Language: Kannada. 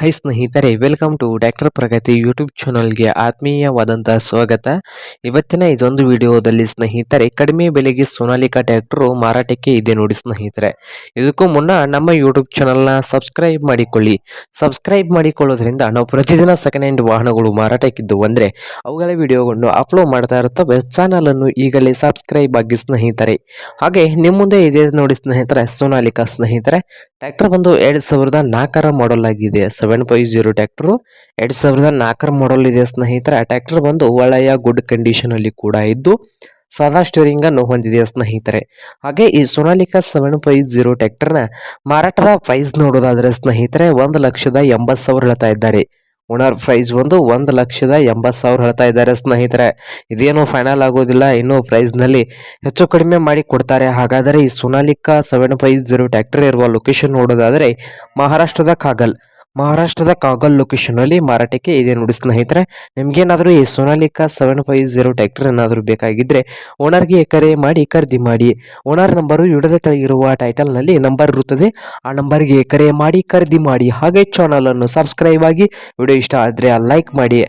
ಹಾಯ್ ಸ್ನೇಹಿತರೆ, welcome to doctor Pragati YouTube ಚಾನಲ್ಗೆ ಆತ್ಮೀಯವಾದಂತಹ ಸ್ವಾಗತ. ಇವತ್ತಿನ ಇದೊಂದು ವಿಡಿಯೋದಲ್ಲಿ ಸ್ನೇಹಿತರೆ, ಕಡಿಮೆ ಬೆಲೆಗೆ ಸೋನಾಲಿಕಾ ಟ್ಯಾಕ್ಟ್ರು ಮಾರಾಟಕ್ಕೆ ಇದೆ ನೋಡಿ ಸ್ನೇಹಿತರೆ. ಇದಕ್ಕೂ ಮುನ್ನ ನಮ್ಮ ಯೂಟ್ಯೂಬ್ ಚಾನಲ್ನ ಸಬ್ಸ್ಕ್ರೈಬ್ ಮಾಡಿಕೊಳ್ಳಿ. ಸಬ್ಸ್ಕ್ರೈಬ್ ಮಾಡಿಕೊಳ್ಳೋದ್ರಿಂದ ನಾವು ಪ್ರತಿದಿನ ಸೆಕೆಂಡ್ ಹ್ಯಾಂಡ್ ವಾಹನಗಳು ಮಾರಾಟಕ್ಕಿದ್ದು ಅಂದರೆ, ಅವುಗಳ ವಿಡಿಯೋಗಳನ್ನು ಅಪ್ಲೋಡ್ ಮಾಡ್ತಾ ಇರ್ತವೆ ಚಾನಲನ್ನು ಈಗಲೇ ಸಬ್ಸ್ಕ್ರೈಬ್ ಆಗಿ ಸ್ನೇಹಿತರೆ. ಹಾಗೆ ನಿಮ್ಮ ಮುಂದೆ ಇದೆ ನೋಡಿ ಸ್ನೇಹಿತರೆ, ಸೋನಾಲಿಕಾ ಸ್ನೇಹಿತರೆ. ಟ್ಯಾಕ್ಟರ್ ಬಂದು ಎರಡು ಸಾವಿರದ ನಾಲ್ಕರ ಮಾಡೆಲ್ ಆಗಿದೆ. ಸೆವೆನ್ ಫೈವ್ ಜೀರೋ ಟ್ಯಾಕ್ಟ್ರು ಎರಡು ಸಾವಿರದ ನಾಲ್ಕರ ಮಾಡಲ್ ಇದೆ ಸ್ನೇಹಿತರೆ. ಆ ಟ್ಯಾಕ್ಟರ್ ಬಂದು ಒಳ್ಳೆಯ ಗುಡ್ ಕಂಡೀಷನ್ ಅಲ್ಲಿ ಕೂಡ ಇದ್ದು, ಸಾದಾ ಸ್ಟೇರಿಂಗ್ ಅನ್ನು ಹೊಂದಿದೆ ಸ್ನೇಹಿತರೆ. ಹಾಗೆ ಈ ಸೊನಾಲಿಕಾ ಸೆವೆನ್ ಫೈವ್ ಜೀರೋ ಟ್ಯಾಕ್ಟರ್ನ ಮಾರಾಟದ ಪ್ರೈಸ್ ನೋಡೋದಾದ್ರೆ ಸ್ನೇಹಿತರೆ, ಒಂದು ಲಕ್ಷದ ಎಂಬತ್ತು ಸಾವಿರ ಹೇಳ್ತಾ ಇದ್ದಾರೆ. ಓನರ್ ಪ್ರೈಸ್ ಒಂದು ಒಂದು ಲಕ್ಷದ ಎಂಬತ್ತು ಸಾವಿರ ಹೇಳ್ತಾ ಇದ್ದಾರೆ ಸ್ನೇಹಿತರೆ. ಇದೇನು ಫೈನಲ್ ಆಗೋದಿಲ್ಲ, ಇನ್ನು ಪ್ರೈಸ್ನಲ್ಲಿ ಹೆಚ್ಚು ಕಡಿಮೆ ಮಾಡಿ ಕೊಡ್ತಾರೆ. ಹಾಗಾದರೆ ಈ Sonalika seven five zero tractor ಇರುವ ಲೊಕೇಶನ್ ನೋಡೋದಾದರೆ ಮಹಾರಾಷ್ಟ್ರದ ಕಾಗಲ್. ಮಹಾರಾಷ್ಟ್ರದ ಕಾಗಲ್ ಲೊಕೇಶನ್ ಅಲ್ಲಿ ಮಾರಾಟಕ್ಕೆ ಇದೆ ನೋಡಿ ಸ್ನೇಹಿತರೆ. ನಿಮ್ಗೇನಾದರೂ ಈ Sonalika seven five zero tractor ಏನಾದರೂ ಬೇಕಾಗಿದ್ರೆ ಓನರ್ಗೆ ಕರೆ ಮಾಡಿ ಖರೀದಿ ಮಾಡಿ. ಓನರ್ ನಂಬರು ವಿಡದ ಕೆಳಗಿರುವ ಟೈಟಲ್ನಲ್ಲಿ ನಂಬರ್ ಇರುತ್ತದೆ. ಆ ನಂಬರ್ಗೆ ಕರೆ ಮಾಡಿ ಖರೀದಿ ಮಾಡಿ. ಹಾಗೆ ಚಾನಲನ್ನು ಸಬ್ಸ್ಕ್ರೈಬ್ ಆಗಿ. ವಿಡಿಯೋ ಇಷ್ಟ ಆದರೆ ಲೈಕ್ ಮಾಡಿ.